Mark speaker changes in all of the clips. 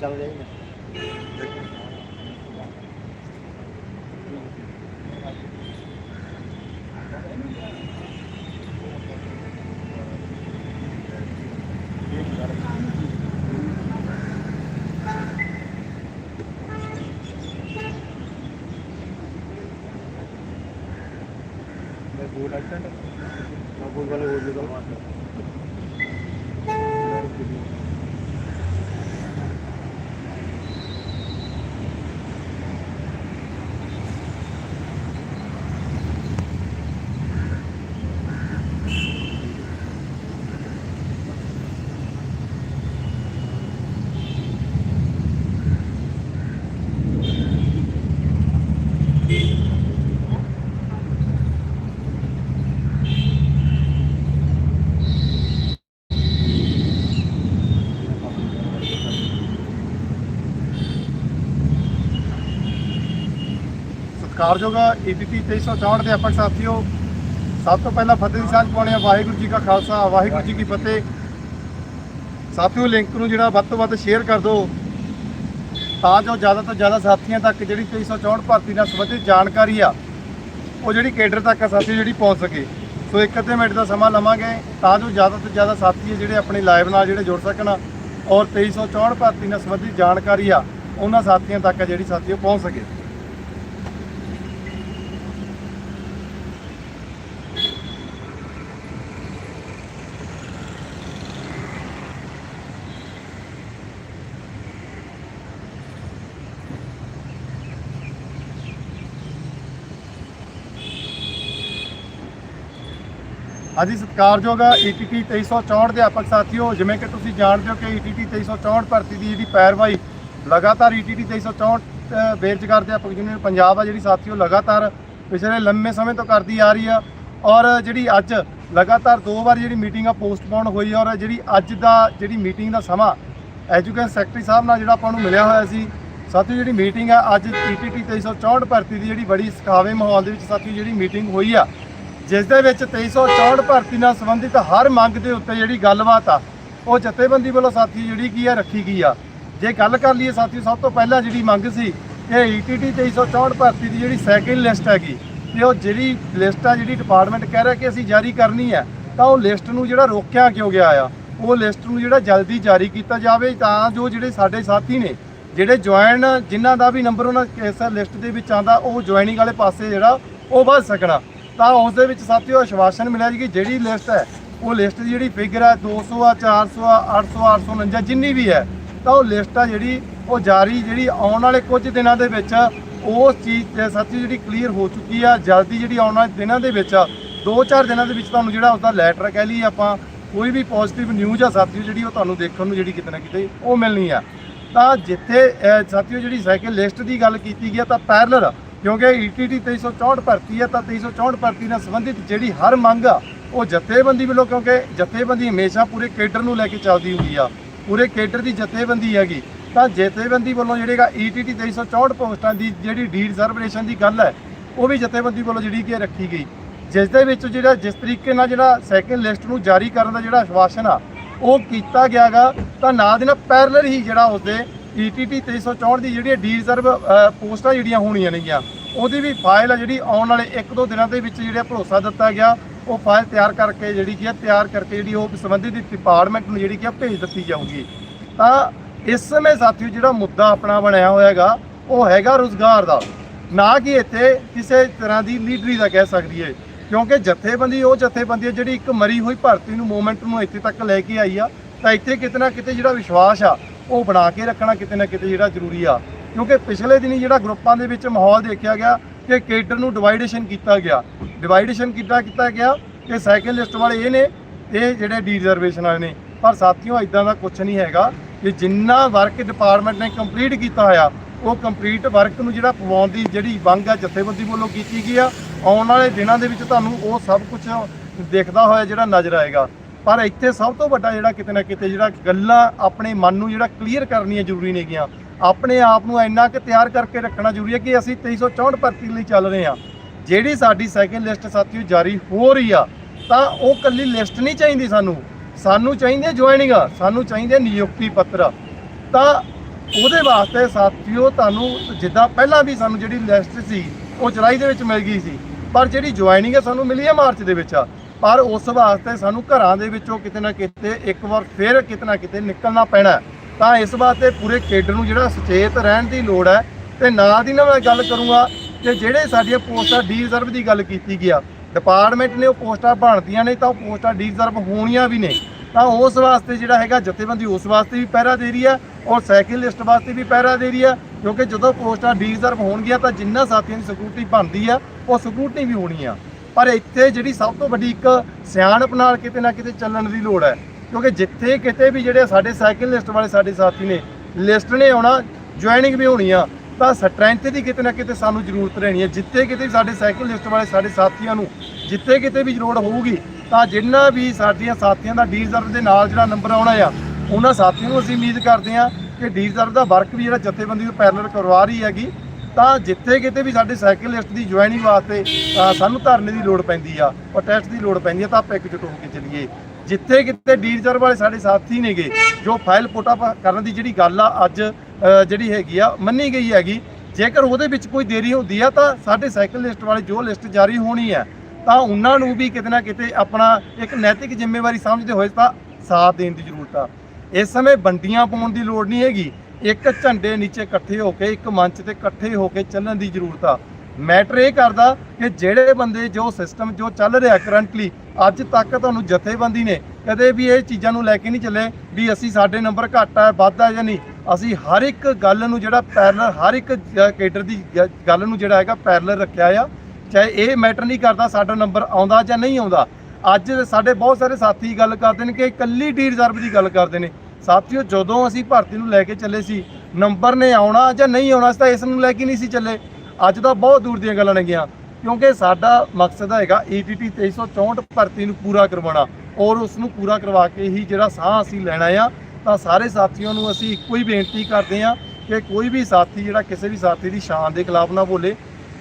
Speaker 1: dâng lên này. గూడట్టండి మా గూడు వాళ్ళు ఊళ్ళు
Speaker 2: ਸਤਿਕਾਰਯੋਗ ਈਪੀਪੀ 2364 ਦੇ ਅਪਕ ਸਾਥੀਓ, ਸਭ ਤੋਂ ਪਹਿਲਾਂ ਫਤਿਹ ਦੀ ਸਾਂਝ ਪਾਉਣੇ ਆ ਵਾਹਿਗੁਰੂ ਜੀ ਕਾ ਖਾਲਸਾ, ਵਾਹਿਗੁਰੂ ਜੀ ਕੀ ਫਤਿਹ। ਸਾਥੀਓ, ਲਿੰਕ ਨੂੰ ਜਿਹੜਾ ਵੱਧ ਤੋਂ ਵੱਧ ਸ਼ੇਅਰ ਕਰ ਦਿਓ। ਤਾਂ ਜੋ ਜ਼ਿਆਦਾ ਤੋਂ ਜ਼ਿਆਦਾ ਸਾਥੀਆਂ ਤੱਕ ਜਿਹੜੀ 2364 ਭਰਤੀ ਨਾਲ ਸੰਬੰਧਿਤ ਜਾਣਕਾਰੀ ਆ, ਉਹ ਜਿਹੜੀ ਕੇਡਰ ਤੱਕ ਸਾਥੀ ਜਿਹੜੀ ਪਹੁੰਚ ਸਕੇ। ਸੋ ਇੱਕ ਅੱਧੇ ਮਿੰਟ ਦਾ ਸਮਾਂ ਲਵਾਂਗੇ ਤਾਂ ਜੋ ਜ਼ਿਆਦਾ ਤੋਂ ਜ਼ਿਆਦਾ ਸਾਥੀ ਜਿਹੜੇ ਆਪਣੇ ਲਾਈਵ ਨਾਲ ਜਿਹੜੇ ਜੁੜ ਸਕਣ ਔਰ 2364 ਭਰਤੀ ਨਾਲ ਸੰਬੰਧਿਤ ਜਾਣਕਾਰੀ ਆ, ਉਹਨਾਂ ਸਾਥੀਆਂ ਤੱਕ ਆ ਜਿਹੜੀ ਉਹ ਪਹੁੰਚ ਸਕੇ। ਹਾਂਜੀ ਸਤਿਕਾਰਯੋਗ ਈਟੀਟੀ 2364 ਦੇ ਅਧਿਆਪਕ ਸਾਥੀਓ ਜਿਵੇਂ ਕਿ ਤੁਸੀਂ ਜਾਣਦੇ ਹੋ ਕਿ ਈਟੀਟੀ 2364 ਭਰਤੀ ਦੀ ਜਿਹੜੀ ਪੈਰਵਾਈ ਲਗਾਤਾਰ ਈਟੀਟੀ 2364 ਅ, ਬੇਰੁਜ਼ਗਾਰ ਅਧਿਆਪਕ ਯੂਨੀਅਨ ਪੰਜਾਬ ਆ ਜਿਹੜੀ ਸਾਥੀਓ ਲਗਾਤਾਰ ਪਿਛਲੇ ਲੰਮੇ ਸਮੇਂ ਤੋਂ ਕਰਦੀ ਆ ਰਹੀ ਆ ਔਰ ਜਿਹੜੀ ਅੱਜ ਲਗਾਤਾਰ ਦੋ ਵਾਰ ਜਿਹੜੀ ਮੀਟਿੰਗ ਆ ਪੋਸਟਪੋਨ ਹੋਈ ਔਰ ਜਿਹੜੀ ਅੱਜ ਦਾ ਜਿਹੜੀ ਮੀਟਿੰਗ ਦਾ ਸਮਾਂ ਐਜੂਕੇਸ਼ਨ ਸੈਕਟਰੀ ਸਾਹਿਬ ਨਾਲ ਜਿਹੜਾ ਆਪਾਂ ਨੂੰ ਮਿਲਿਆ ਹੋਇਆ ਸੀ ਸਾਥੀਓ ਜਿਹੜੀ ਮੀਟਿੰਗ ਆ ਅੱਜ ਈਟੀਟੀ 2364 ਭਰਤੀ ਦੀ ਜਿਹੜੀ ਬੜੀ ਸਖਾਵੇ ਮਾਹੌਲ ਦੇ ਵਿੱਚ ਸਾਥੀਓ ਜਿਹੜੀ ਮੀਟਿੰਗ ਹੋਈ ਆ ਜਿਸ ਦੇ ਵਿੱਚ 2364 ਭਰਤੀ ਨਾਲ ਸੰਬੰਧਿਤ ਹਰ ਮੰਗ ਦੇ ਉੱਤੇ ਜਿਹੜੀ ਗੱਲਬਾਤ ਆ, ਉਹ ਜਥੇਬੰਦੀ ਵੱਲੋਂ ਸਾਥੀ ਜਿਹੜੀ ਕੀ ਆ, ਰੱਖੀ ਗਈ ਆ। ਜੇ ਗੱਲ ਕਰ ਲਈਏ ਸਾਥੀ, ਸਭ ਤੋਂ ਪਹਿਲਾਂ ਜਿਹੜੀ ਮੰਗ ਸੀ ਕਿ ਈਟੀਟੀ 2364 ਭਰਤੀ ਦੀ ਜਿਹੜੀ ਸੈਕਿੰਡ ਲਿਸਟ ਹੈਗੀ, ਤੇ ਉਹ ਜਿਹੜੀ ਲਿਸਟ ਆ, ਜਿਹੜੀ ਡਿਪਾਰਟਮੈਂਟ ਕਹਿ ਰਿਹਾ ਕਿ ਅਸੀਂ ਜਾਰੀ ਕਰਨੀ ਹੈ ਤਾਂ ਉਹ ਲਿਸਟ ਨੂੰ ਜਿਹੜਾ ਰੋਕਿਆ ਕਿਉਂ ਗਿਆ ਆ? ਉਹ ਲਿਸਟ ਨੂੰ ਜਿਹੜਾ ਜਲਦੀ ਜਾਰੀ ਕੀਤਾ ਜਾਵੇ, ਤਾਂ ਜੋ ਜਿਹੜੇ ਸਾਡੇ ਸਾਥੀ ਨੇ, ਜਿਹੜੇ ਜੁਆਇਨ ਜਿਨ੍ਹਾਂ ਦਾ ਵੀ ਨੰਬਰ ਉਹਨਾਂ ਇਸ ਲਿਸਟ ਦੇ ਵਿੱਚ ਆਂਦਾ ਉਹ ਜੁਆਇਨਿੰਗ ਵਾਲੇ ਪਾਸੇ ਜਿਹੜਾ, ਉਹ ਵੱਧ ਸਕਣਾ। ਤਾਂ ਉਸ ਦੇ ਵਿੱਚ ਸਾਥੀਓ ਆਸ਼ਵਾਸਨ ਮਿਲਿਆ ਜੀ ਕਿ ਜਿਹੜੀ ਲਿਸਟ ਹੈ ਉਹ ਲਿਸਟ ਦੀ ਜਿਹੜੀ ਫਿਗਰ ਹੈ 200 ਆ 400 ਆ 800 849 ਜਿੰਨੀ ਵੀ ਹੈ ਤਾਂ ਉਹ ਲਿਸਟ ਆ ਜਿਹੜੀ ਉਹ ਜਾਰੀ ਜਿਹੜੀ ਆਉਣ ਵਾਲੇ ਕੁਝ ਦਿਨਾਂ ਦੇ ਵਿੱਚ ਉਸ ਚੀਜ਼ ਤੇ ਸਾਥੀ ਜਿਹੜੀ ਕਲੀਅਰ ਹੋ ਚੁੱਕੀ ਆ ਜਲਦੀ ਜਿਹੜੀ ਆਉਣ ਵਾਲੇ ਦਿਨਾਂ ਦੇ ਵਿੱਚ 2-4 ਦਿਨਾਂ ਦੇ ਵਿੱਚ ਤੁਹਾਨੂੰ ਜਿਹੜਾ ਉਸਦਾ ਲੈਟਰ ਕਹਿ ਲਈ ਆਪਾਂ ਕੋਈ ਵੀ ਪੋਜ਼ਿਟਿਵ ਨਿਊਜ਼ ਆ ਸਾਥੀਓ ਜਿਹੜੀ ਉਹ ਤੁਹਾਨੂੰ ਦੇਖਣ ਨੂੰ ਜਿਹੜੀ ਕਿਤੇ ਨਾ ਕਿਤੇ ਉਹ ਮਿਲਣੀ ਆ। ਤਾਂ ਜਿੱਥੇ ਅਹ, ਸਾਥੀਓ ਜਿਹੜੀ ਸਾਈਕਲ ਲਿਸਟ ਦੀ ਗੱਲ ਕੀਤੀ ਗਈ ਆ ਤਾਂ ਪੈਰਲਰ ਕਿਉਂਕਿ E ਈਟੀਟੀ 2364 ਭਰਤੀ ਹੈ, ਤਾਂ 2364 ਭਰਤੀ ਨਾਲ ਸੰਬੰਧਿਤ ਜਿਹੜੀ ਹਰ ਮੰਗ ਆ, ਉਹ ਜਥੇਬੰਦੀ ਵੱਲੋਂ, ਕਿਉਂਕਿ ਜਥੇਬੰਦੀ ਹਮੇਸ਼ਾ ਪੂਰੇ ਕੇਡਰ ਨੂੰ ਲੈ ਕੇ ਚੱਲਦੀ ਹੁੰਦੀ ਆ। ਪੂਰੇ ਕੇਡਰ ਦੀ ਜਥੇਬੰਦੀ ਹੈਗੀ। ਤਾਂ ਜਥੇਬੰਦੀ ਵੱਲੋਂ ਜਿਹੜੇਗਾ E ਈਟੀਟੀ 2364 ਪੋਸਟਾਂ ਦੀ ਜਿਹੜੀ ਡੀ ਰਿਜ਼ਰਵੇਸ਼ਨ ਦੀ ਗੱਲ ਹੈ, ਉਹ ਵੀ ਜਥੇਬੰਦੀ ਵੱਲੋਂ ਜਿਹੜੀ ਕਿ ਰੱਖੀ ਗਈ। ਜਿਸ ਦੇ ਵਿੱਚ ਜਿਹੜਾ, ਜਿਸ ਤਰੀਕੇ ਨਾਲ ਜਿਹੜਾ ਸੈਕਿੰਡ ਲਿਸਟ ਨੂੰ ਜਾਰੀ ਕਰਨ ਦਾ ਜਿਹੜਾ ਆਸ਼ਵਾਸਨ ਆ, ਉਹ ਕੀਤਾ ਗਿਆਗਾ ਤਾਂ ਨਾਲ ਦੇ ਨਾਲ ਪੈਰਲਰ ਹੀ ਜਿਹੜਾ ਉਸਦੇ E ਈਟੀਟੀ 364 ਦੀ ਜਿਹੜੀ ਡੀ ਰਿਜ਼ਰਵ ਪੋਸਟਾਂ ਜਿਹੜੀਆਂ ਹੋਣੀਆਂ ਨੇਗੀਆਂ, ਉਹਦੀ ਵੀ ਫਾਈਲ ਆ ਜਿਹੜੀ ਆਉਣ ਵਾਲੇ 1-2 ਦਿਨਾਂ ਦੇ ਵਿੱਚ ਜਿਹੜਾ ਭਰੋਸਾ ਦਿੱਤਾ ਗਿਆ, ਉਹ ਫਾਈਲ ਤਿਆਰ ਕਰਕੇ ਜਿਹੜੀ ਕੀ ਆ, ਤਿਆਰ ਕਰਕੇ ਜਿਹੜੀ ਉਹ ਸੰਬੰਧਿਤ ਡਿਪਾਰਟਮੈਂਟ ਨੂੰ ਜਿਹੜੀ ਕੀ ਆ, ਭੇਜ ਦਿੱਤੀ ਜਾਊਗੀ। ਤਾਂ ਇਸ ਸਮੇਂ ਸਾਥੀਓ, ਜਿਹੜਾ ਮੁੱਦਾ ਆਪਣਾ ਬਣਿਆ ਹੋਇਆ ਹੈਗਾ, ਉਹ ਹੈਗਾ ਰੋਜ਼ਗਾਰ ਦਾ। ਨਾ ਕਿ ਇੱਥੇ ਕਿਸੇ ਤਰ੍ਹਾਂ ਦੀ ਲੀਡਰੀ ਦਾ ਕਹਿ ਸਕਦੀ ਹੈ ਕਿਉਂਕਿ ਜਥੇਬੰਦੀ, ਉਹ ਜਥੇਬੰਦੀ ਹੈ ਜਿਹੜੀ ਇੱਕ ਮਰੀ ਹੋਈ ਭਰਤੀ ਨੂੰ ਮੂਵਮੈਂਟ ਨੂੰ ਇੱਥੇ ਤੱਕ ਲੈ ਕੇ ਆਈ ਆ, ਤਾਂ ਇੱਥੇ ਕਿਤੇ ਨਾ ਕਿਤੇ ਜਿਹੜਾ ਵਿਸ਼ਵਾਸ ਆ ਉਹ ਬਣਾ ਕੇ ਰੱਖਣਾ ਕਿਤੇ ਨਾ ਕਿਤੇ ਜਿਹੜਾ ਜ਼ਰੂਰੀ ਆ। ਕਿਉਂਕਿ ਪਿਛਲੇ ਦਿਨੀ ਜਿਹੜਾ ਗਰੁੱਪਾਂ ਦੇ ਵਿੱਚ ਮਾਹੌਲ ਦੇਖਿਆ ਗਿਆ ਕਿ ਕੇਡਰ ਨੂੰ ਡਿਵਾਈਡੇਸ਼ਨ ਕੀਤਾ ਗਿਆ। ਡਿਵਾਈਡੇਸ਼ਨ ਕੀਤਾ ਕੀਤਾ ਗਿਆ? ਕਿ ਸਾਈਕਲ ਲਿਸਟ ਵਾਲੇ ਇਹ ਨੇ, ਇਹ ਜਿਹੜੇ ਡੀ ਰਿਜ਼ਰਵੇਸ਼ਨ ਵਾਲੇ ਨੇ। ਪਰ ਸਾਥੀਓ ਇਦਾਂ ਦਾ ਕੁਝ ਨਹੀਂ ਹੈਗਾ ਕਿ ਜਿੰਨਾ ਵਰਕ ਡਿਪਾਰਟਮੈਂਟ ਨੇ ਕੰਪਲੀਟ ਕੀਤਾ ਹੋਇਆ, ਉਹ ਕੰਪਲੀਟ ਵਰਕ ਨੂੰ ਜਿਹੜਾ ਪਵਾਉਣ ਦੀ ਜਿਹੜੀ ਮੰਗ ਆ ਜਥੇਬੰਦੀ ਵੱਲੋਂ ਕੀਤੀ ਗਈ ਆ, ਆਉਣ ਵਾਲੇ ਦਿਨਾਂ ਦੇ ਵਿੱਚ ਤੁਹਾਨੂੰ ਉਹ ਸਭ ਕੁਝ ਦੇਖਦਾ ਹੋਇਆ ਜਿਹੜਾ ਨਜ਼ਰ ਆਏਗਾ। ਪਰ ਇੱਥੇ ਸਭ ਤੋਂ ਵੱਡਾ ਜਿਹੜਾ ਕਿਤੇ ਨਾ ਕਿਤੇ ਜਿਹੜਾ ਗੱਲਾਂ ਆਪਣੇ ਮਨ ਨੂੰ ਜਿਹੜਾ ਕਲੀਅਰ ਕਰਨੀਆਂ ਜ਼ਰੂਰੀ ਨੇਗੀਆਂ। ਆਪਣੇ ਆਪ ਨੂੰ ਇੰਨਾ ਕਿ ਤਿਆਰ ਕਰਕੇ ਰੱਖਣਾ ਜ਼ਰੂਰੀ ਹੈ ਕਿ ਅਸੀਂ 2364 ਭਰਤੀ ਲਈ ਚੱਲ ਰਹੇ ਹਾਂ। ਜਿਹੜੀ ਸਾਡੀ ਸੈਕਿੰਡ ਲਿਸਟ ਸਾਥੀਓ ਜਾਰੀ ਹੋ ਰਹੀ ਆ, ਤਾਂ ਉਹ ਕੱਲੀ ਲਿਸਟ ਨਹੀਂ ਚਾਹੀਦੀ ਸਾਨੂੰ। ਸਾਨੂੰ ਚਾਹੀਦੀ ਜੁਆਇਨਿੰਗ ਸਾਨੂੰ ਚਾਹੀਦੇ ਨਿਯੁਕਤੀ ਪੱਤਰ ਤਾਂ ਉਹਦੇ ਵਾਸਤੇ ਸਾਥੀਓ ਤੁਹਾਨੂੰ ਜਿੱਦਾਂ ਪਹਿਲਾਂ ਵੀ ਸਾਨੂੰ ਜਿਹੜੀ ਲਿਸਟ ਸੀ, ਉਹ ਜੁਲਾਈ ਦੇ ਵਿੱਚ ਮਿਲ ਗਈ ਸੀ। ਪਰ ਜਿਹੜੀ ਜੁਆਇਨਿੰਗ ਹੈ ਸਾਨੂੰ ਮਿਲੀ ਹੈ ਮਾਰਚ ਦੇ ਵਿੱਚ ਆ। ਪਰ ਉਸ ਵਾਸਤੇ ਸਾਨੂੰ ਘਰਾਂ ਦੇ ਵਿੱਚੋਂ ਕਿਤੇ ਨਾ ਕਿਤੇ ਇੱਕ ਵਾਰ ਫਿਰ ਕਿਤੇ ਨਾ ਕਿਤੇ ਨਿਕਲਣਾ ਪੈਣਾ ਤਾਂ ਇਸ ਵਾਸਤੇ ਪੂਰੇ ਕੇਡਰ ਨੂੰ ਜਿਹੜਾ ਸੁਚੇਤ ਰਹਿਣ ਦੀ ਲੋੜ ਹੈ ਤੇ ਨਾਲ ਦੀ ਨਾਲ ਮੈਂ ਗੱਲ ਕਰੂੰਗਾ ਕਿ ਜਿਹੜੇ ਸਾਡੀਆਂ ਪੋਸਟਾਂ ਡੀ ਰਿਜ਼ਰਵ ਦੀ ਗੱਲ ਕੀਤੀ ਗਿਆ ਡਿਪਾਰਟਮੈਂਟ ਨੇ ਉਹ ਪੋਸਟਾਂ ਬਣਦੀਆਂ ਨੇ ਤਾਂ ਉਹ ਪੋਸਟਾਂ ਡੀ ਰਿਜ਼ਰਵ ਹੋਣੀਆਂ ਵੀ ਨੇ। ਤਾਂ ਉਸ ਵਾਸਤੇ ਜਿਹੜਾ ਹੈਗਾ ਜਥੇਬੰਦੀ ਉਸ ਵਾਸਤੇ ਵੀ ਪਹਿਰਾ ਦੇ ਰਹੀ ਹੈ ਔਰ ਸਾਈਕਲ ਲਿਸਟ ਵਾਸਤੇ ਵੀ ਪਹਿਰਾ ਦੇ ਰਹੀ ਹੈ, ਕਿਉਂਕਿ ਜਦੋਂ ਪੋਸਟਾਂ ਡੀ ਰਿਜ਼ਰਵ ਹੋਣਗੀਆਂ ਤਾਂ ਜਿੰਨਾ ਸਾਥੀਆਂ ਦੀ ਸਿਕਿਉਰਿਟੀ ਬਣਦੀ ਆ ਉਹ ਸਿਕਿਉਰਿਟੀ ਵੀ ਹੋਣੀ ਆ। ਪਰ ਇੱਥੇ ਜਿਹੜੀ ਸਭ ਤੋਂ ਵੱਡੀ ਇੱਕ ਸਿਆਣਪ ਨਾਲ ਕਿਤੇ ਨਾ ਕਿਤੇ ਚੱਲਣ ਦੀ ਲੋੜ ਹੈ। ਕਿਉਂਕਿ ਜਿੱਥੇ ਕਿਤੇ ਵੀ ਜਿਹੜੇ ਸਾਡੇ ਸਾਈਕਲ ਲਿਸਟ ਵਾਲੇ ਸਾਡੇ ਸਾਥੀ ਨੇ, ਲਿਸਟ ਨੇ ਆਉਣਾ ਜੁਆਇਨਿੰਗ ਵੀ ਹੋਣੀ ਆ, ਤਾਂ ਸਟਰੈਂਥ ਦੀ ਕਿਤੇ ਨਾ ਕਿਤੇ ਸਾਨੂੰ ਜ਼ਰੂਰਤ ਰਹਿਣੀ ਹੈ। ਜਿੱਥੇ ਕਿਤੇ ਵੀ ਸਾਡੇ ਸਾਈਕਲ ਲਿਸਟ ਵਾਲੇ ਸਾਡੇ ਸਾਥੀਆਂ ਨੂੰ ਜਿੱਥੇ ਕਿਤੇ ਵੀ ਜ਼ਰੂਰਤ ਹੋਊਗੀ, ਤਾਂ ਜਿੰਨਾ ਵੀ ਸਾਡੀਆਂ ਸਾਥੀਆਂ ਦਾ ਡੀਜ਼ਰਵ ਦੇ ਨਾਲ ਜਿਹੜਾ ਨੰਬਰ ਆਉਣਾ ਆ, ਉਹਨਾਂ ਸਾਥੀਆਂ ਨੂੰ ਅਸੀਂ ਉਮੀਦ ਕਰਦੇ ਹਾਂ ਕਿ ਡੀ ਦਾ ਵਰਕ ਵੀ ਜਿਹੜਾ ਜਥੇਬੰਦੀ ਨੂੰ ਪੈਰਲਲ ਕਰਵਾ ਰਹੀ ਹੈਗੀ ਤਾਂ ਜਿੱਥੇ ਕਿਤੇ ਵੀ ਸਾਡੇ ਸਾਈਕਲਿਸਟ ਦੀ ਜੁਆਇਨਿੰਗ ਵਾਸਤੇ ਸਾਨੂੰ ਧਰਨੇ ਦੀ ਲੋੜ ਪੈਂਦੀ ਆ, ਔਰ ਟੈਸਟ ਦੀ ਲੋੜ ਪੈਂਦੀ ਆ, ਤਾਂ ਆਪਾਂ ਇਕਜੁੱਟ ਹੋ ਕੇ ਚੱਲੀਏ। ਜਿੱਥੇ ਕਿਤੇ ਡੀ ਵਾਲੇ ਸਾਡੇ ਸਾਥੀ ਨੇਗੇ, ਜੋ ਫਾਈਲ ਪੁੱਟ ਅਪ ਕਰਨ ਦੀ ਜਿਹੜੀ ਗੱਲ ਆ, ਅੱਜ ਜਿਹੜੀ ਹੈਗੀ ਆ, ਮੰਨੀ ਗਈ ਹੈਗੀ। ਜੇਕਰ ਉਹਦੇ ਵਿੱਚ ਕੋਈ ਦੇਰੀ ਹੁੰਦੀ ਆ, ਤਾਂ ਸਾਡੇ ਸਾਈਕਲ ਲਿਸਟ ਵਾਲੇ ਜੋ ਲਿਸਟ ਜਾਰੀ ਹੋਣੀ ਹੈ ਤਾਂ ਉਹਨਾਂ ਨੂੰ ਵੀ ਕਿਤੇ ਨਾ ਕਿਤੇ ਆਪਣਾ ਇੱਕ ਨੈਤਿਕ ਜ਼ਿੰਮੇਵਾਰੀ ਸਮਝਦੇ ਹੋਏ ਤਾਂ ਸਾਥ ਦੇਣ ਦੀ ਜ਼ਰੂਰਤ ਆ। ਇਸ ਸਮੇਂ ਵੰਡੀਆਂ ਪਾਉਣ ਦੀ ਲੋੜ ਨਹੀਂ ਹੈਗੀ। ਇੱਕ ਝੰਡੇ ਨੀਚੇ ਇਕੱਠੇ ਹੋ ਕੇ, ਇੱਕ ਮੰਚ ਤੇ ਇਕੱਠੇ ਹੋ ਕੇ ਚੱਲਣ ਦੀ ਜ਼ਰੂਰਤ ਆ। ਮੈਟਰ ਇਹ ਕਰਦਾ ਕਿ ਜਿਹੜੇ ਬੰਦੇ ਜੋ ਸਿਸਟਮ ਜੋ ਚੱਲ ਰਿਹਾ ਕਰੰਟਲੀ ਅੱਜ ਤੱਕ ਤੁਹਾਨੂੰ ਜਥੇਬੰਦੀ ਨੇ ਕਦੇ ਵੀ ਇਹ ਚੀਜ਼ਾਂ ਨੂੰ ਲੈ ਕੇ ਨਹੀਂ ਚੱਲੇ ਵੀ ਅਸੀਂ ਸਾਡੇ ਨੰਬਰ ਘੱਟ ਆ, ਵੱਧ ਆ ਜਾਂ ਨਹੀਂ। ਅਸੀਂ ਹਰ ਇੱਕ ਗੱਲ ਨੂੰ ਜਿਹੜਾ ਪੈਰਲਰ ਹਰ ਇੱਕ ਕੇਡਰ ਦੀ ਗੱਲ ਨੂੰ ਜਿਹੜਾ ਹੈਗਾ ਪੈਰਲਰ ਰੱਖਿਆ ਆ। ਚਾਹੇ ਇਹ ਮੈਟਰ ਨਹੀਂ ਕਰਦਾ ਸਾਡਾ ਨੰਬਰ ਆਉਂਦਾ ਜਾਂ ਨਹੀਂ ਆਉਂਦਾ। ਅੱਜ ਸਾਡੇ ਬਹੁਤ ਸਾਰੇ ਸਾਥੀ ਗੱਲ ਕਰਦੇ ਨੇ ਕਿ ਇਕੱਲੀ ਡੀ ਰਿਜ਼ਰਵ ਦੀ ਗੱਲ ਕਰਦੇ ਨੇ। ਸਾਥੀਓ, ਜਦੋਂ ਅਸੀਂ ਭਰਤੀ ਨੂੰ ਲੈ ਕੇ ਚੱਲੇ ਸੀ, ਨੰਬਰ ਨੇ ਆਉਣਾ ਜਾਂ ਨਹੀਂ ਆਉਣਾ ਅਸੀਂ ਤਾਂ ਇਸ ਨੂੰ ਲੈ ਕੇ ਨਹੀਂ ਸੀ ਚੱਲੇ। ਅੱਜ ਤਾਂ ਬਹੁਤ ਦੂਰ ਦੀਆਂ ਗੱਲਾਂ ਨੇਗੀਆਂ, ਕਿਉਂਕਿ ਸਾਡਾ ਮਕਸਦ ਹੈਗਾ E ETT 2364 ਭਰਤੀ ਨੂੰ ਪੂਰਾ ਕਰਵਾਉਣਾ ਔਰ ਉਸ ਨੂੰ ਪੂਰਾ ਕਰਵਾ ਕੇ ਹੀ ਜਿਹੜਾ ਸਾਹ ਅਸੀਂ ਲੈਣਾ ਆ, ਤਾਂ ਸਾਰੇ ਸਾਥੀਆਂ ਨੂੰ ਅਸੀਂ ਇੱਕੋ ਹੀ ਬੇਨਤੀ ਕਰਦੇ ਆ ਕਿ ਕੋਈ ਵੀ ਸਾਥੀ, ਜਿਹੜਾ ਕਿਸੇ ਵੀ ਸਾਥੀ ਦੀ ਸ਼ਾਨ ਦੇ ਖਿਲਾਫ ਨਾ ਬੋਲੇ।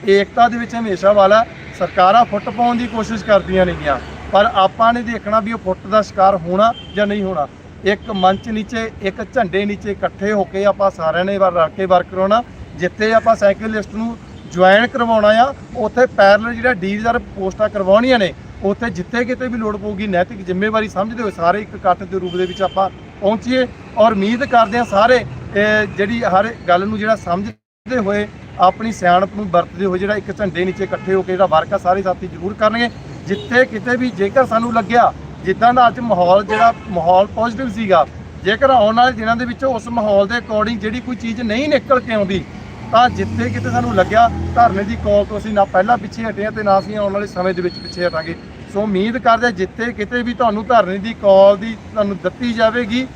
Speaker 2: ਏਕਤਾ ਦੇ ਵਿੱਚ ਹਮੇਸ਼ਾ ਵਾਲਾ, ਸਰਕਾਰਾਂ ਫੁੱਟ ਪਾਉਣ ਦੀ ਕੋਸ਼ਿਸ਼ ਕਰਦੀਆਂ ਨੇਗੀਆਂ, ਪਰ ਆਪਾਂ ਨੇ ਦੇਖਣਾ ਵੀ ਉਹ ਫੁੱਟ ਦਾ ਸ਼ਿਕਾਰ ਹੋਣਾ ਜਾਂ ਨਹੀਂ ਹੋਣਾ। ਇੱਕ ਮੰਚ ਨੀਚੇ, ਇੱਕ ਝੰਡੇ ਨੀਚੇ ਇਕੱਠੇ ਹੋ ਕੇ ਆਪਾਂ ਸਾਰਿਆਂ ਨੇ ਵਾਰ ਰਲ ਕੇ ਵਰਕ ਕਰਾਉਣਾ। ਜਿੱਥੇ ਆਪਾਂ ਸਾਈਕਲਿਸਟ ਨੂੰ ਜੁਆਇਨ ਕਰਵਾਉਣਾ ਆ, ਉੱਥੇ ਪੈਰਲਲ ਜਿਹੜਾ ਡੀ ਰਿਜ਼ਰਵ ਪੋਸਟਾਂ ਕਰਵਾਉਣੀਆਂ ਨੇ, ਉੱਥੇ ਜਿੱਥੇ ਕਿਤੇ ਵੀ ਲੋੜ ਪਊਗੀ ਨੈਤਿਕ ਜ਼ਿੰਮੇਵਾਰੀ ਸਮਝਦੇ ਹੋਏ ਸਾਰੇ ਇੱਕ ਇਕੱਠ ਦੇ ਰੂਪ ਦੇ ਵਿੱਚ ਆਪਾਂ ਪਹੁੰਚੀਏ। ਔਰ ਉਮੀਦ ਕਰਦੇ ਹਾਂ ਸਾਰੇ ਜਿਹੜੀ ਹਰ ਗੱਲ ਨੂੰ ਜਿਹੜਾ ਸਮਝਦੇ ਹੋਏ ਆਪਣੀ ਸਿਆਣਪ ਨੂੰ ਵਰਤਦੇ ਹੋਏ ਜਿਹੜਾ ਇੱਕ ਝੰਡੇ ਨੀਚੇ ਇਕੱਠੇ ਹੋ ਕੇ ਜਿਹੜਾ ਵਰਕ ਆ, ਸਾਰੇ ਸਾਥੀ ਜ਼ਰੂਰ ਕਰਨਗੇ। ਜਿੱਥੇ ਕਿਤੇ ਵੀ ਜੇਕਰ ਸਾਨੂੰ ਲੱਗਿਆ ਜਿੱਦਾਂ ਦਾ ਅੱਜ ਮਾਹੌਲ ਜਿਹੜਾ ਮਾਹੌਲ ਪੋਜ਼ਿਟਿਵ ਸੀਗਾ, ਜੇਕਰ ਆਉਣ ਵਾਲੇ ਦਿਨਾਂ ਦੇ ਵਿੱਚ ਉਸ ਮਾਹੌਲ ਦੇ ਅਕੋਰਡਿੰਗ ਜਿਹੜੀ ਕੋਈ ਚੀਜ਼ ਨਹੀਂ ਨਿਕਲ ਕੇ ਆਉਂਦੀ, ਤਾਂ ਜਿੱਥੇ ਕਿਤੇ ਸਾਨੂੰ ਲੱਗਿਆ ਧਰਨੇ ਦੀ ਕਾਲ ਤੋਂ ਅਸੀਂ ਨਾ ਪਹਿਲਾਂ ਪਿੱਛੇ ਹਟੇ ਹਾਂ ਤੇ ਨਾ ਅਸੀਂ ਆਉਣ ਵਾਲੇ ਸਮੇਂ ਦੇ ਵਿੱਚ ਪਿੱਛੇ ਹਟਾਂਗੇ। ਸੋ ਉਮੀਦ ਕਰਦੇ ਹਾਂ ਜਿੱਥੇ ਕਿਤੇ ਵੀ ਤੁਹਾਨੂੰ ਧਰਨੇ ਦੀ ਕਾਲ ਦੀ ਤੁਹਾਨੂੰ ਦਿੱਤੀ ਜਾਵੇਗੀ,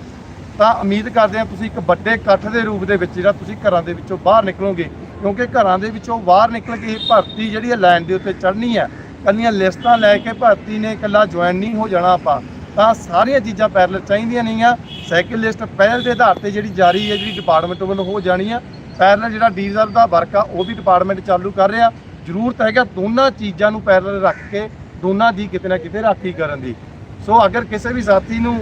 Speaker 2: ਤਾਂ ਉਮੀਦ ਕਰਦੇ ਹਾਂ ਤੁਸੀਂ ਇੱਕ ਵੱਡੇ ਇਕੱਠ ਦੇ ਰੂਪ ਦੇ ਵਿੱਚ ਜਿਹੜਾ ਤੁਸੀਂ ਘਰਾਂ ਦੇ ਵਿੱਚੋਂ ਬਾਹਰ ਨਿਕਲੋਗੇ, ਕਿਉਂਕਿ ਘਰਾਂ ਦੇ ਵਿੱਚੋਂ ਬਾਹਰ ਨਿਕਲ ਕੇ ਭਰਤੀ ਜਿਹੜੀ ਹੈ ਲਾਈਨ ਦੇ ਉੱਤੇ ਚੜ੍ਹਨੀ ਹੈ। ਕੱਲੀਆਂ ਲਿਸਟਾਂ ਲੈ ਕੇ ਭਰਤੀ ਨੇ, ਇਕੱਲਾ ਜੁਆਇਨ ਨਹੀਂ ਹੋ ਜਾਣਾ ਆਪਾਂ। ਤਾਂ ਸਾਰੀਆਂ ਚੀਜ਼ਾਂ ਪੈਰਲਲ ਚਾਹੀਦੀਆਂ ਨਹੀਂ ਆ ਸਾਈਕਲ ਲਿਸਟ ਪਹਿਲ ਦੇ ਆਧਾਰ ਤੇ ਜਿਹੜੀ ਜਾਰੀ ਹੈ, ਜਿਹੜੀ ਡਿਪਾਰਟਮੈਂਟ ਵੱਲੋਂ ਹੋ ਜਾਣੀ ਆ ਪੈਰਲਲ ਜਿਹੜਾ ਡੀਜ਼ਲ ਦਾ ਵਰਕ ਆ, ਉਹ ਵੀ ਡਿਪਾਰਟਮੈਂਟ ਚਾਲੂ ਕਰ ਰਿਹਾ। ਜ਼ਰੂਰਤ ਹੈਗਾ ਦੋਨਾਂ ਚੀਜ਼ਾਂ ਨੂੰ ਪੈਰਲਲ ਰੱਖ ਕੇ, ਦੋਨਾਂ ਦੀ ਕਿਤੇ ਨਾ ਕਿਤੇ ਰਾਖੀ ਕਰਨ ਦੀ। ਸੋ ਅਗਰ ਕਿਸੇ ਵੀ ਸਾਥੀ ਨੂੰ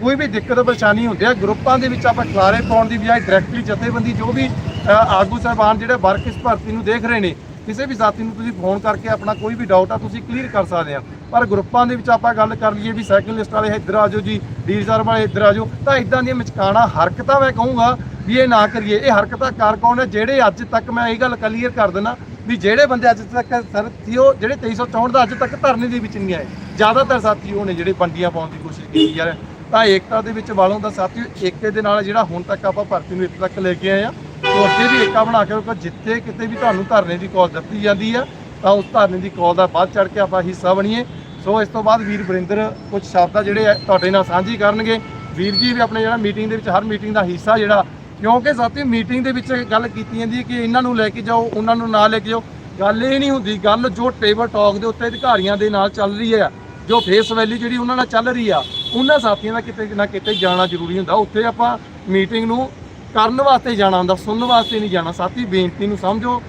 Speaker 2: ਕੋਈ ਵੀ ਦਿੱਕਤ, ਪਰੇਸ਼ਾਨੀ ਹੁੰਦੀ ਹੈ ਗਰੁੱਪਾਂ ਦੇ ਵਿੱਚ ਆਪਾਂ ਖਲਾਰੇ ਪਾਉਣ ਦੀ ਬਜਾਏ ਡਾਇਰੈਕਟਲੀ ਜਥੇਬੰਦੀ ਜੋ ਵੀ ਆਗੂ ਸਾਹਿਬਾਨ ਜਿਹੜੇ ਵਰਕ ਇਸ ਭਰਤੀ ਨੂੰ ਦੇਖ ਰਹੇ ਨੇ ਕਿਸੇ ਵੀ ਸਾਥੀ ਨੂੰ ਤੁਸੀਂ ਫੋਨ ਕਰਕੇ ਆਪਣਾ ਕੋਈ ਵੀ ਡਾਊਟ ਆ, ਤੁਸੀਂ ਕਲੀਅਰ ਕਰ ਸਕਦੇ ਆ। ਪਰ ਗਰੁੱਪਾਂ ਦੇ ਵਿੱਚ ਆਪਾਂ ਗੱਲ ਕਰ ਲਈਏ ਵੀ ਸਾਈਕਲ ਲਿਸਟ ਵਾਲੇ ਇੱਧਰ ਆ ਜਾਓ ਜੀ ਡੀ ਰਿਜ਼ਰਵ ਵਾਲੇ ਇੱਧਰ ਆ ਜਾਓ, ਤਾਂ ਇਦਾਂ ਦੀਆਂ ਮਚਕਾਣਾ ਹਰਕਤਾਂ ਮੈਂ ਕਹੂੰਗਾ ਵੀ ਇਹ ਨਾ ਕਰੀਏ। ਇਹ ਹਰਕਤਾਂ ਕਾਰ ਕੌਣ ਨੇ ਜਿਹੜੇ ਅੱਜ ਤੱਕ ਮੈਂ ਇਹ ਗੱਲ ਕਲੀਅਰ ਕਰ ਦਿੰਦਾ ਵੀ ਜਿਹੜੇ ਬੰਦੇ ਅੱਜ ਤੱਕ ਸਰ ਸਾਥੀਓ ਜਿਹੜੇ 2364 ਦਾ ਅੱਜ ਤੱਕ ਧਰਨੇ ਦੇ ਵਿੱਚ ਨਹੀਂ ਆਏ। ਜ਼ਿਆਦਾਤਰ ਸਾਥੀ ਉਹ ਨੇ ਜਿਹੜੇ ਬੰਡੀਆਂ ਪਾਉਣ ਦੀ ਕੋਸ਼ਿਸ਼ ਕੀਤੀ ਯਾਰ। ਤਾਂ ਏਕਤਾ ਦੇ ਵਿੱਚ ਵਾਲੋਂ ਦਾ ਸਾਥੀ ਏਕੇ ਦੇ ਨਾਲ ਜਿਹੜਾ ਹੁਣ ਤੱਕ ਆਪਾਂ ਭਰਤੀ ਨੂੰ ਇੱਥੇ ਤੱਕ ਲੈ ਕੇ ਆਏ ਆ। ਉਹ ਵੀ ਏਕਾ ਬਣਾ ਕੇ ਜਿੱਥੇ ਕਿਤੇ ਵੀ ਤੁਹਾਨੂੰ ਧਰਨੇ ਦੀ ਕਾਲ ਦਿੱਤੀ ਜਾਂਦੀ ਆ, ਤਾਂ ਉਸ ਧਰਨੇ ਦੀ ਕਾਲ ਦਾ ਬਾਅਦ ਚੜ ਕੇ ਆਪਾਂ ਹਿੱਸਾ ਬਣੀਏ। ਸੋ ਇਸ ਤੋਂ ਬਾਅਦ ਵੀਰ ਵਰਿੰਦਰ ਕੁਝ ਸ਼ਬਦਾਂ ਜਿਹੜੇ ਆ, ਤੁਹਾਡੇ ਨਾਲ ਸਾਂਝੀ ਕਰਨਗੇ। ਵੀਰ ਜੀ ਵੀ ਆਪਣੇ ਜਿਹੜਾ ਮੀਟਿੰਗ ਦੇ ਵਿੱਚ, ਹਰ ਮੀਟਿੰਗ ਦਾ ਹਿੱਸਾ ਜਿਹੜਾ, ਕਿਉਂਕਿ ਸਾਥੀ ਮੀਟਿੰਗ ਦੇ ਵਿੱਚ ਗੱਲ ਕੀਤੀ ਜਾਂਦੀ ਹੈ ਕਿ ਇਹਨਾਂ ਨੂੰ ਲੈ ਕੇ ਜਾਓ, ਉਹਨਾਂ ਨੂੰ ਨਾ ਲੈ ਕੇ ਜਾਓ। ਗੱਲ ਇਹ ਨਹੀਂ ਹੁੰਦੀ, ਗੱਲ ਜੋ ਟੇਬਲ ਟਾਕ ਦੇ ਉੱਤੇ ਅਧਿਕਾਰੀਆਂ ਦੇ ਨਾਲ ਚੱਲ ਰਹੀ ਹੈ ਜੋ ਫੇਸ ਵੈਲੀ ਜਿਹੜੀ ਉਹਨਾਂ ਨਾਲ ਚੱਲ ਰਹੀ ਆ, ਉਹਨਾਂ ਸਾਥੀਆਂ ਦਾ ਕਿਤੇ ਨਾ ਕਿਤੇ ਜਾਣਾ ਜ਼ਰੂਰੀ ਹੁੰਦਾ। ਉੱਥੇ ਆਪਾਂ ਮੀਟਿੰਗ ਨੂੰ ਕਰਨ ਵਾਸਤੇ ਜਾਣਾ ਹੁੰਦਾ, ਸੁਣਨ ਵਾਸਤੇ ਨਹੀਂ ਜਾਣਾ। ਸਾਥੀ, ਬੇਨਤੀ ਨੂੰ ਸਮਝੋ,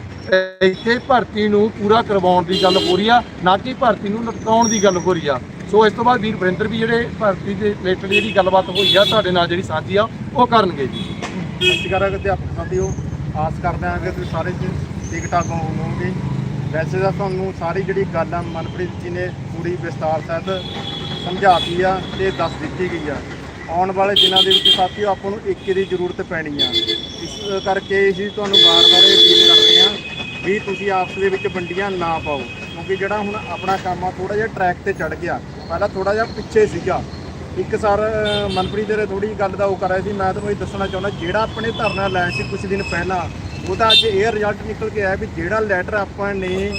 Speaker 2: ਇੱਥੇ ਭਰਤੀ ਨੂੰ ਪੂਰਾ ਕਰਵਾਉਣ ਦੀ ਗੱਲ ਹੋ ਰਹੀ ਆ, ਨਾ ਕਿ ਭਰਤੀ ਨੂੰ ਲਟਕਾਉਣ ਦੀ ਗੱਲ ਹੋ ਰਹੀ ਆ। ਸੋ ਇਸ ਤੋਂ ਬਾਅਦ ਵੀਰ ਵਰਿੰਦਰ ਵੀ ਜਿਹੜੇ ਭਰਤੀ ਦੇ ਰਿਲੇਟਡ ਜਿਹੜੀ ਗੱਲਬਾਤ ਹੋਈ ਆ, ਤੁਹਾਡੇ ਨਾਲ ਜਿਹੜੀ ਸਾਂਝੀ ਆ, ਉਹ ਕਰਨਗੇ ਜੀ।
Speaker 3: ਸਤਿਕਾਰ ਅਧਿਆਪਕ ਸਾਥੀਓ, ਆਸ ਕਰਦੇ ਹਾਂ ਕਿ ਤੁਸੀਂ ਸਾਰੇ ਜੀ ਠੀਕ ਠਾਕ ਹੋਵੋਗੇ। ਵੈਸੇ ਤਾਂ ਤੁਹਾਨੂੰ ਸਾਰੀ ਜਿਹੜੀ ਗੱਲ ਆ, ਮਨਪ੍ਰੀਤ ਜੀ ਨੇ ਪੂਰੀ ਵਿਸਤਾਰ ਸਹਿਤ ਸਮਝਾਤੀ ਆ ਤੇ ਦੱਸ ਦਿੱਤੀ ਗਈ ਆ। ਆਉਣ ਵਾਲੇ ਦਿਨਾਂ ਦੇ ਵਿੱਚ ਸਾਥੀਓ, ਆਪਾਂ ਨੂੰ ਇੱਕ ਦੀ ਜ਼ਰੂਰਤ ਪੈਣੀ ਆ। ਇਸ ਕਰਕੇ ਅਸੀਂ ਤੁਹਾਨੂੰ ਵਾਰ-ਵਾਰ ਇਹ ਅਪੀਲ ਕਰਦੇ ਹਾਂ ਵੀ ਤੁਸੀਂ ਆਪਸ ਦੇ ਵਿੱਚ ਵੰਡੀਆਂ ਨਾ ਪਾਓ। ਕਿਉਂਕਿ ਜਿਹੜਾ ਹੁਣ ਆਪਣਾ ਕੰਮ ਆ ਥੋੜਾ ਜਿਹਾ ਟਰੈਕ ਤੇ ਚੜ ਗਿਆ। ਪਹਿਲਾਂ ਥੋੜਾ ਜਿਹਾ ਪਿੱਛੇ ਸੀਗਾ। ਇੱਕ ਸਰ ਅਹ ਮਨਪ੍ਰੀਤ ਦੇ ਥੋੜੀ ਗੱਲ ਦਾ ਉਹ ਕਰ ਰਿਹਾ ਸੀ। ਮੈਂ ਤੁਹਾਨੂੰ ਇਹ ਦੱਸਣਾ ਚਾਹੁੰਦਾ, ਜਿਹੜਾ ਆਪਣੇ ਧਰਨਾ ਲਾਇਆ ਸੀ ਕੁਝ ਦਿਨ ਪਹਿਲਾਂ ਉਹਦਾ ਅੱਜ ਇਹ ਰਿਜ਼ਲਟ ਨਿਕਲ ਕੇ ਆਇਆ ਵੀ ਜਿਹੜਾ ਲੈਟਰ ਆਪਾਂ ਨੇ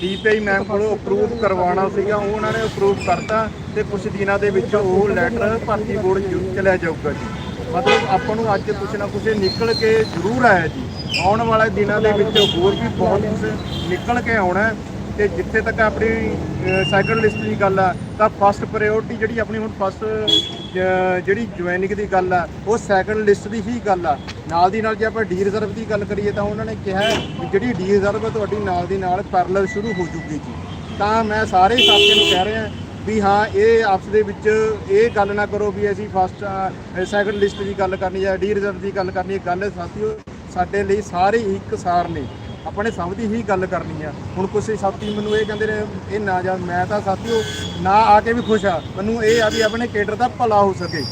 Speaker 3: ਡੀਪੀਆਈ ਮੈਮ ਕੋਲੋਂ ਅਪਰੂਵ ਕਰਵਾਉਣਾ ਸੀਗਾ, ਉਹ ਉਹਨਾਂ ਨੇ ਅਪਰੂਵ ਕਰਤਾ ਤੇ ਕੁਝ ਦਿਨਾਂ ਦੇ ਵਿੱਚ ਉਹ ਲੈਟਰ ਭਰਤੀ ਬੋਰਡ ਜ਼ਰੂਰ ਚਲਿਆ ਜਾਊਗਾ ਜੀ। ਮਤਲਬ ਆਪਾਂ ਨੂੰ ਅੱਜ ਕੁਝ ਨਾ ਕੁਝ ਨਿਕਲ ਕੇ ਜ਼ਰੂਰ ਆਇਆ ਜੀ। ਆਉਣ ਵਾਲੇ ਦਿਨਾਂ ਦੇ ਵਿੱਚ ਹੋਰ ਵੀ ਬਹੁਤ ਕੁਝ ਨਿਕਲ ਕੇ ਆਉਣਾ ਹੈ ਤੇ ਜਿੱਥੇ ਤੱਕ ਆਪਣੀ ਸੈਕੰਡ ਲਿਸਟ ਦੀ ਗੱਲ ਆ, ਤਾਂ ਫਸਟ ਪ੍ਰਾਇੋਰਟੀ ਜਿਹੜੀ ਆਪਣੀ ਹੁਣ ਫਸਟ ਜਿਹੜੀ ਜੁਆਇਨਿੰਗ ਦੀ ਗੱਲ ਆ, ਉਹ ਸੈਕੰਡ ਲਿਸਟ ਦੀ ਹੀ ਗੱਲ ਆ। ਨਾਲ ਦੀ ਨਾਲ ਜੇ ਆਪਾਂ ਡੀ ਰਿਜ਼ਰਵ ਦੀ ਗੱਲ ਕਰੀਏ ਤਾਂ ਉਹਨਾਂ ਨੇ ਕਿਹਾ ਵੀ ਜਿਹੜੀ ਡੀ ਰਿਜ਼ਰਵ ਤੁਹਾਡੀ ਨਾਲ ਦੀ ਨਾਲ ਪੈਰਲਲ ਸ਼ੁਰੂ ਹੋ ਜੂਗੀ ਜੀ। ਤਾਂ ਮੈਂ ਸਾਰੇ ਸਾਥੀਆਂ ਨੂੰ ਕਹਿ ਰਿਹਾ ਵੀ ਹਾਂ, ਇਹ ਆਪਸ ਦੇ ਵਿੱਚ ਇਹ ਗੱਲ ਨਾ ਕਰੋ ਵੀ ਅਸੀਂ ਫਸਟ ਸੈਕੰਡ ਲਿਸਟ ਦੀ ਗੱਲ ਕਰਨੀ ਜਾਂ ਡੀ ਰਿਜ਼ਰਵ ਦੀ ਗੱਲ ਕਰਨੀ ਹੈ ਗੱਲ ਸਾਥੀਓ ਸਾਡੇ ਲਈ ਸਾਰੇ ਹੀ ਇੱਕਸਾਰ ਨੇ। ਆਪਣੇ ਸਭ ਦੀ ਹੀ ਗੱਲ ਕਰਨੀ ਆ। ਹੁਣ ਕੁਝ ਸਾਥੀ ਮੈਨੂੰ ਇਹ ਕਹਿੰਦੇ ਨੇ, ਇਹ ਨਾ ਜਾ, ਮੈਂ ਤਾਂ ਸਾਥੀਓ ਨਾ ਆ ਕੇ ਵੀ ਖੁਸ਼ ਆ। ਮੈਨੂੰ ਇਹ ਆ ਵੀ ਆਪਣੇ ਕੇਡਰ ਦਾ ਭਲਾ ਹੋ ਸਕੇ।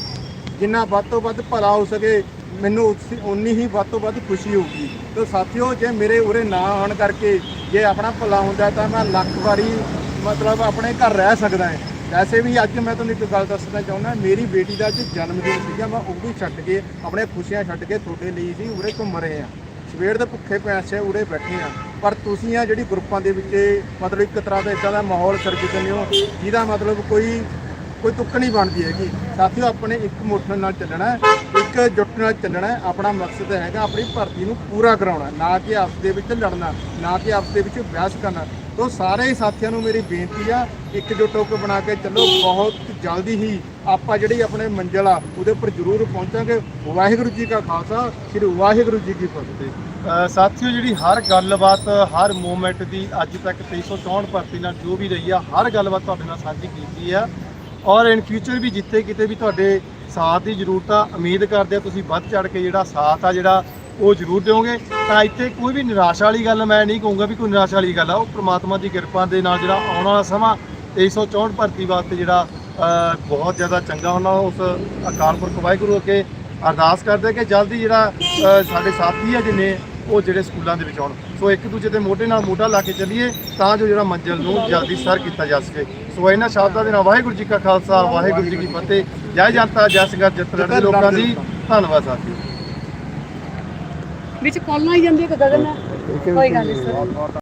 Speaker 3: ਜਿੰਨਾ ਵੱਧ ਤੋਂ ਵੱਧ ਭਲਾ ਹੋ ਸਕੇ, ਮੈਨੂੰ ਉਸੀ- ਉਨੀ ਹੀ ਵੱਧ ਤੋਂ ਵੱਧ ਖੁਸ਼ੀ ਹੋਊਗੀ। ਤੇ ਸਾਥੀਓ, ਜੇ ਮੇਰੇ ਉਰੇ ਨਾ ਆਉਣ ਕਰਕੇ ਜੇ ਆਪਣਾ ਭਲਾ ਹੁੰਦਾ ਤਾਂ ਮੈਂ ਲੱਖ ਵਾਰੀ ਮਤਲਬ ਆਪਣੇ ਘਰ ਰਹਿ ਸਕਦਾ ਹਾਂ। ਵੈਸੇ ਵੀ ਅੱਜ ਮੈਂ ਤੁਹਾਨੂੰ ਇੱਕ ਗੱਲ ਦੱਸਣਾ ਚਾਹੁੰਦਾ, ਮੇਰੀ ਬੇਟੀ ਦਾ ਅੱਜ ਜਨਮ ਦਿਨ ਸੀਗਾ। ਮੈਂ ਉਹ ਵੀ ਛੱਡ ਕੇ, ਆਪਣੇ ਖੁਸ਼ੀਆਂ ਛੱਡ ਕੇ ਤੁਹਾਡੇ ਲਈ ਸੀ ਉਰੇ ਘੁੰਮ ਰਹੇ। ਆ ਸਵੇਰ ਦੇ ਭੁੱਖੇ ਪਿਆਸੇ ਉੜੇ ਬੈਠੇ ਆ। ਪਰ ਤੁਸੀਂ ਆ ਜਿਹੜੀ ਗਰੁੱਪਾਂ ਦੇ ਵਿੱਚ ਮਤਲਬ ਇੱਕ ਤਰ੍ਹਾਂ ਦਾ ਇਦਾਂ ਦਾ ਮਾਹੌਲ ਸਿਰਜ ਦਿੰਦੇ ਹੋ, ਜਿਹਦਾ ਮਤਲਬ ਕੋਈ ਕੋਈ ਤੁੱਕ ਨਹੀਂ ਬਣਦੀ ਹੈਗੀ। ਸਾਥੀਓ, ਆਪਣੇ ਇੱਕ ਮੁੱਠ ਨਾਲ ਚੱਲਣਾ ਇੱਕ ਜੁੱਟ ਨਾਲ ਚੱਲਣਾ ਆਪਣਾ ਮਕਸਦ ਹੈਗਾ ਆਪਣੀ ਭਰਤੀ ਨੂੰ ਪੂਰਾ ਕਰਾਉਣਾ, ਨਾ ਕਿ ਆਪਸ ਦੇ ਵਿੱਚ ਲੜਨਾ, ਨਾ ਕਿ ਆਪਸ ਦੇ ਵਿੱਚ ਬਹਿਸ ਕਰਨਾ। ਤੋਂ ਸਾਰੇ ਹੀ ਸਾਥੀਆਂ ਨੂੰ ਮੇਰੀ ਬੇਨਤੀ ਆ ਇਕਜੁੱਟ ਹੋ ਕੇ ਬਣਾ ਕੇ ਚੱਲੋ, ਬਹੁਤ ਜਲਦੀ ਹੀ ਆਪਾਂ ਜਿਹੜੀ ਆਪਣੇ ਮੰਜ਼ਿਲ ਆ, ਉਹਦੇ ਉੱਪਰ ਜ਼ਰੂਰ ਪਹੁੰਚਾਂਗੇ। ਵਾਹਿਗੁਰੂ ਜੀ ਕਾ ਖਾਲਸਾ, ਸ੍ਰੀ ਵਾਹਿਗੁਰੂ ਜੀ ਕੀ ਫਤਿਹ। ਸਾਥੀਓ ਜਿਹੜੀ ਹਰ ਗੱਲਬਾਤ, ਹਰ ਮੂਮੈਂਟ ਦੀ ਅੱਜ ਤੱਕ 364 ਭਰਤੀ ਨਾਲ ਜੋ ਵੀ ਰਹੀ ਆ, ਹਰ ਗੱਲਬਾਤ ਤੁਹਾਡੇ ਨਾਲ ਸਾਂਝੀ ਕੀਤੀ ਆ। ਔਰ ਇਨ ਫਿਊਚਰ ਵੀ ਜਿੱਥੇ ਕਿਤੇ ਵੀ ਤੁਹਾਡੇ ਸਾਥ ਦੀ ਜ਼ਰੂਰਤ ਆ ਉਮੀਦ ਕਰਦੇ ਆ ਤੁਸੀਂ ਵੱਧ ਚੜ ਕੇ ਜਿਹੜਾ ਸਾਥ ਆ, ਜਿਹੜਾ ਉਹ ਜ਼ਰੂਰ ਦਿਓਗੇ। ਤਾਂ ਇੱਥੇ ਕੋਈ ਵੀ ਨਿਰਾਸ਼ਾ ਵਾਲੀ ਗੱਲ ਮੈਂ ਨਹੀਂ ਕਹੂੰਗਾ ਵੀ ਕੋਈ ਨਿਰਾਸ਼ਾ ਵਾਲੀ ਗੱਲ ਆ। ਉਹ ਪ੍ਰਮਾਤਮਾ ਦੀ ਕਿਰਪਾ ਦੇ ਨਾਲ ਜਿਹੜਾ ਆਉਣ ਵਾਲਾ ਸਮਾਂ 364 ਭਰਤੀ ਵਾਸਤੇ ਜਿਹੜਾ ਬਹੁਤ ਜ਼ਿਆਦਾ ਚੰਗਾ ਹੋਣਾ ਉਸ ਅਕਾਲ ਪੁਰਖ ਵਾਹਿਗੁਰੂ ਅੱਗੇ ਅਰਦਾਸ ਕਰਦੇ ਕਿ ਜਲਦੀ ਜਿਹੜਾ ਸਾਡੇ ਸਾਥੀ ਆ ਜਿਨੇ, ਉਹ ਜਿਹੜੇ ਸਕੂਲਾਂ ਦੇ ਵਿੱਚ ਆਉਣ। ਸੋ ਇੱਕ ਦੂਜੇ ਦੇ ਮੋਢੇ ਨਾਲ ਮੋਢਾ ਲਾ ਕੇ ਚੱਲੀਏ, ਤਾਂ ਜੋ ਜਿਹੜਾ ਮੰਜ਼ਿਲ ਨੂੰ ਜਲਦੀ ਸਰ ਕੀਤਾ ਜਾ ਸਕੇ। ਸੋ ਇਹਨਾਂ ਸ਼ਬਦਾਂ ਦੇ ਨਾਲ ਵਾਹਿਗੁਰੂ ਜੀ ਕਾ ਖਾਲਸਾ, ਵਾਹਿਗੁਰੂ ਜੀ ਕੀ ਫਤਿਹ। ਜੈ ਜਨਤਾ, ਜੈ ਸੰਗਤ ਜਿੱਤ ਲੜਦੇ ਲੋਕਾਂ ਦੀ। ਧੰਨਵਾਦ ਸਾਥੀਓ।
Speaker 4: ਵਿੱਚ ਕਾਲਾਂ ਆਈ ਜਾਂਦੀ ਹੈ ਕਿ ਗਗਨ ਕੋਈ ਗੱਲ ਨਹੀਂ ਸਰ।